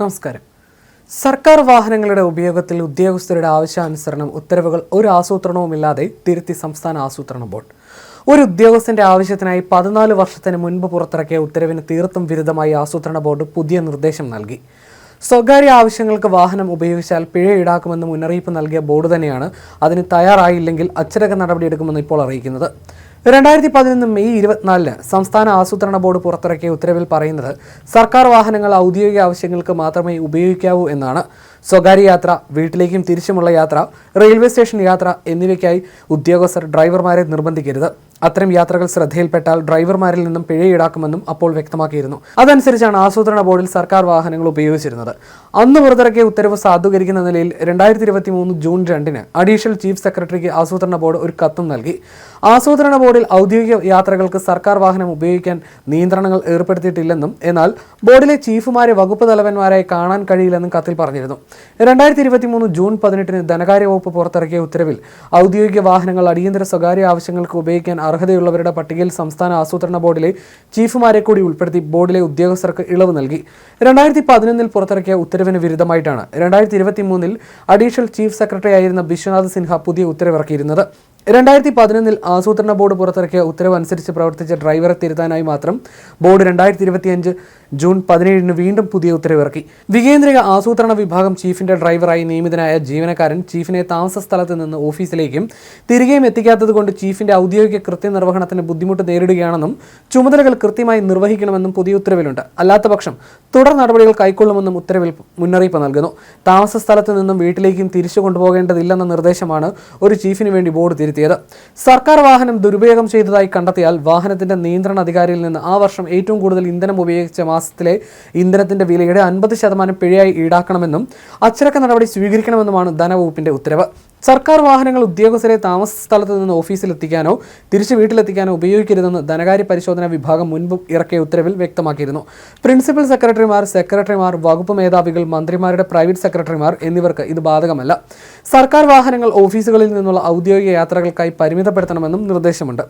നമസ്കാരം. സർക്കാർ വാഹനങ്ങളുടെ ഉപയോഗത്തിൽ ഉദ്യോഗസ്ഥരുടെ ആവശ്യാനുസരണം ഉത്തരവുകൾ ഒരു ആസൂത്രണവുമില്ലാതെ തിരുത്തി സംസ്ഥാന ആസൂത്രണ ബോർഡ്. ഒരു ഉദ്യോഗസ്ഥന്റെ ആവശ്യത്തിനായി പതിനാല് വർഷത്തിന് മുൻപ് പുറത്തിറക്കിയ ഉത്തരവിന് തീർത്തും വിരുദ്ധമായി ആസൂത്രണ ബോർഡ് പുതിയ നിർദ്ദേശം നൽകി. സ്വകാര്യ ആവശ്യങ്ങൾക്ക് വാഹനം ഉപയോഗിച്ചാൽ പിഴ ഈടാക്കുമെന്ന് മുന്നറിയിപ്പ് നൽകിയ ബോർഡ് തന്നെയാണ് അതിന് തയ്യാറായില്ലെങ്കിൽ അച്ചടക്ക നടപടിയെടുക്കുമെന്ന് ഇപ്പോൾ അറിയിക്കുന്നത്. രണ്ടായിരത്തി പതിനൊന്ന് മെയ് ഇരുപത്തിനാലിന് സംസ്ഥാന ആസൂത്രണ ബോർഡ് പുറത്തിറക്കിയ ഉത്തരവിൽ പറയുന്നത് സർക്കാർ വാഹനങ്ങൾ ഔദ്യോഗിക ആവശ്യങ്ങൾക്ക് മാത്രമേ ഉപയോഗിക്കാവൂ എന്നാണ്. സ്വകാര്യ യാത്ര വീട്ടിലേക്കും തിരിച്ചുമുള്ള യാത്ര റെയിൽവേ സ്റ്റേഷൻ യാത്ര എന്നിവയ്ക്കായി ഉദ്യോഗസ്ഥർ ഡ്രൈവർമാരെ നിർബന്ധിക്കരുത്. അത്തരം യാത്രകൾ ശ്രദ്ധയിൽപ്പെട്ടാൽ ഡ്രൈവർമാരിൽ നിന്നും പിഴ ഈടാക്കുമെന്നും അപ്പോൾ വ്യക്തമാക്കിയിരുന്നു. അതനുസരിച്ചാണ് ആസൂത്രണ ബോർഡിൽ സർക്കാർ വാഹനങ്ങൾ ഉപയോഗിച്ചിരുന്നത്. അന്ന് പുറത്തിറക്കിയ ഉത്തരവ് സാധൂകരിക്കുന്ന നിലയിൽ രണ്ടായിരത്തി ഇരുപത്തി മൂന്ന് ജൂൺ രണ്ടിന് അഡീഷണൽ ചീഫ് സെക്രട്ടറിക്ക് ആസൂത്രണ ബോർഡ് ഒരു കത്തും നൽകി. ആസൂത്രണ ബോർഡിൽ ഔദ്യോഗിക യാത്രകൾക്ക് സർക്കാർ വാഹനം ഉപയോഗിക്കാൻ നിയന്ത്രണങ്ങൾ ഏർപ്പെടുത്തിയിട്ടില്ലെന്നും എന്നാൽ ബോർഡിലെ ചീഫുമാരെ വകുപ്പ് തലവന്മാരായി കാണാൻ കഴിയില്ലെന്നും കത്തിൽ പറഞ്ഞിരുന്നു. രണ്ടായിരത്തി ഇരുപത്തി മൂന്ന് ജൂൺ പതിനെട്ടിന് ധനകാര്യ വകുപ്പ് പുറത്തിറക്കിയ ഉത്തരവിൽ ഔദ്യോഗിക വാഹനങ്ങൾ അടിയന്തര സ്വകാര്യ ആവശ്യങ്ങൾക്ക് ഉപയോഗിക്കാൻ അർഹതയുള്ളവരുടെ പട്ടികയിൽ സംസ്ഥാന ആസൂത്രണ ബോർഡിലെ ചീഫുമാരെ കൂടി ഉൾപ്പെടുത്തി ബോർഡിലെ ഉദ്യോഗസ്ഥർക്ക് ഇളവ് നൽകി. രണ്ടായിരത്തി പതിനൊന്നിൽ പുറത്തിറക്കിയ ഉത്തരവിന് വിരുദ്ധമായിട്ടാണ് രണ്ടായിരത്തി ഇരുപത്തി മൂന്നിൽ അഡീഷണൽ ചീഫ് സെക്രട്ടറി ആയിരുന്ന ബിശ്വനാഥ് സിൻഹ പുതിയ ഉത്തരവിറക്കിയിരുന്നത്. രണ്ടായിരത്തി പതിനൊന്നിൽ ആസൂത്രണ ബോർഡ് പുറത്തിറക്കിയ ഉത്തരവ് അനുസരിച്ച് പ്രവർത്തിച്ച ഡ്രൈവറെ തിരുത്താനായി മാത്രം ബോർഡ് രണ്ടായിരത്തി ഇരുപത്തിയഞ്ച് ജൂൺ പതിനേഴിന് വീണ്ടും പുതിയ ഉത്തരവിറക്കി. വികേന്ദ്രിക ആസൂത്രണ വിഭാഗം ചീഫിന്റെ ഡ്രൈവറായി നിയമിതനായ ജീവനക്കാരൻ ചീഫിനെ താമസ സ്ഥലത്ത് നിന്ന് ഓഫീസിലേക്കും തിരികെയും എത്തിക്കാത്തതുകൊണ്ട് ചീഫിന്റെ ഔദ്യോഗിക കൃത്യനിർവഹണത്തിന് ബുദ്ധിമുട്ട് നേരിടുകയാണെന്നും ചുമതലകൾ കൃത്യമായി നിർവഹിക്കണമെന്നും പുതിയ ഉത്തരവിലുണ്ട്. അല്ലാത്തപക്ഷം തുടർ നടപടികൾ കൈക്കൊള്ളുമെന്നും ഉത്തരവിൽ മുന്നറിയിപ്പ് നൽകുന്നു. താമസ സ്ഥലത്ത് നിന്നും വീട്ടിലേക്കും തിരിച്ചു കൊണ്ടുപോകേണ്ടതില്ലെന്ന നിർദ്ദേശമാണ് ഒരു ചീഫിന് വേണ്ടി ബോർഡ് തിരുത്തിയത് സർക്കാർ വാഹനം ദുരുപയോഗം ചെയ്തതായി കണ്ടെത്തിയാൽ വാഹനത്തിന്റെ നിയന്ത്രണ അധികാരിയിൽ നിന്ന് ആ വർഷം ഏറ്റവും കൂടുതൽ ഇന്ധനം ഉപയോഗിച്ച മാസത്തിലെ ഇന്ധനത്തിന്റെ വിലയുടെ അൻപത് ശതമാനം പിഴയായി ഈടാക്കണമെന്നും അച്ചടക്ക നടപടി സ്വീകരിക്കണമെന്നുമാണ് ധനവകുപ്പിന്റെ ഉത്തരവ്. സർക്കാർ വാഹനങ്ങൾ ഉദ്യോഗസ്ഥരെ താമസ സ്ഥലത്ത് നിന്ന് ഓഫീസിലെത്തിക്കാനോ തിരിച്ച് വീട്ടിലെത്തിക്കാനോ ഉപയോഗിക്കരുതെന്ന് ധനകാര്യ പരിശോധനാ വിഭാഗം മുൻപ് ഇറക്കിയ ഉത്തരവിൽ വ്യക്തമാക്കിയിരുന്നു. പ്രിൻസിപ്പൽ സെക്രട്ടറിമാർ സെക്രട്ടറിമാർ വകുപ്പ് മേധാവികൾ മന്ത്രിമാരുടെ പ്രൈവറ്റ് സെക്രട്ടറിമാർ എന്നിവർക്ക് ഇത് ബാധകമല്ല. സർക്കാർ വാഹനങ്ങൾ ഓഫീസുകളിൽ നിന്നുള്ള ഔദ്യോഗിക യാത്രകൾക്കായി പരിമിതപ്പെടുത്തണമെന്നും നിർദ്ദേശമുണ്ട്.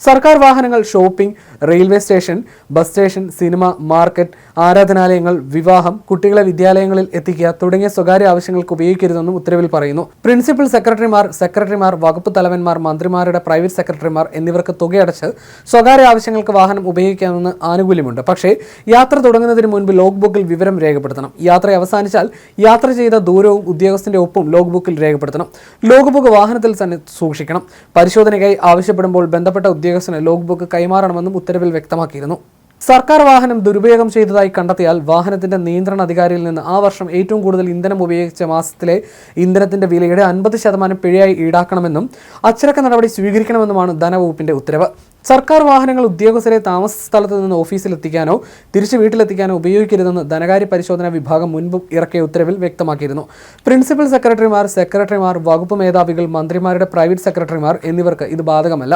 സർക്കാർ വാഹനങ്ങൾ shopping railway station bus station cinema market ആരാധനാലയങ്ങൾ വിവാഹം കുട്ടികളെ വിദ്യാലയങ്ങളിൽ എത്തിക്കുക തുടങ്ങിയ സ്വകാര്യ ആവശ്യങ്ങൾക്ക് ഉപയോഗിക്കരുതെന്നും ഉത്തരവിൽ പറയുന്നു. പ്രിൻസിപ്പൽ സെക്രട്ടറിമാർ സെക്രട്ടറിമാർ വകുപ്പ് തലവന്മാർ മന്ത്രിമാരുടെ പ്രൈവറ്റ് സെക്രട്ടറിമാർ എന്നിവർക്ക് തുകയടച്ച് സ്വകാര്യ ആവശ്യങ്ങൾക്ക് വാഹനം ഉപയോഗിക്കാമെന്ന് ആനുകൂല്യമുണ്ട്. പക്ഷേ യാത്ര തുടങ്ങുന്നതിന് മുൻപ് ലോഗ് ബുക്കിൽ വിവരം രേഖപ്പെടുത്തണം. യാത്ര അവസാനിച്ചാൽ യാത്ര ചെയ്ത ദൂരവും ഉദ്യോഗസ്ഥന്റെ ഒപ്പും ലോഗ് ബുക്കിൽ രേഖപ്പെടുത്തണം. ലോഗ് ബുക്ക് വാഹനത്തിൽ തന്നെ സൂക്ഷിക്കണം. പരിശോധനയ്ക്കായി ആവശ്യപ്പെടുമ്പോൾ ബന്ധപ്പെട്ട ഉദ്യോഗസ്ഥന് ലോഗ് ബുക്ക് കൈമാറണമെന്നും ഉത്തരവിൽ വ്യക്തമാക്കിയിരുന്നു സർക്കാർ വാഹനം ദുരുപയോഗം ചെയ്തതായി കണ്ടെത്തിയാൽ വാഹനത്തിന്റെ നിയന്ത്രണ അധികാരിയിൽ നിന്ന് ആ വർഷം ഏറ്റവും കൂടുതൽ ഇന്ധനം ഉപയോഗിച്ച മാസത്തിലെ ഇന്ധനത്തിന്റെ വിലയുടെ അൻപത് ശതമാനം പിഴയായി ഈടാക്കണമെന്നും അച്ചടക്ക നടപടി സ്വീകരിക്കണമെന്നുമാണ് ധനവകുപ്പിന്റെ ഉത്തരവ്. സർക്കാർ വാഹനങ്ങൾ ഉദ്യോഗസ്ഥരെ താമസ സ്ഥലത്ത് നിന്ന് ഓഫീസിലെത്തിക്കാനോ തിരിച്ച് വീട്ടിലെത്തിക്കാനോ ഉപയോഗിക്കരുതെന്ന് ധനകാര്യ പരിശോധനാ വിഭാഗം മുൻപ് ഇറക്കിയ ഉത്തരവിൽ വ്യക്തമാക്കിയിരുന്നു. പ്രിൻസിപ്പൽ സെക്രട്ടറിമാർ സെക്രട്ടറിമാർ വകുപ്പ് മേധാവികൾ മന്ത്രിമാരുടെ പ്രൈവറ്റ് സെക്രട്ടറിമാർ എന്നിവർക്ക് ഇത് ബാധകമല്ല.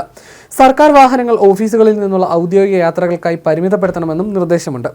സർക്കാർ വാഹനങ്ങൾ ഓഫീസുകളിൽ നിന്നുള്ള ഔദ്യോഗിക യാത്രകൾക്കായി പരിമിതപ്പെടുത്തണമെന്നും നിർദ്ദേശമുണ്ട്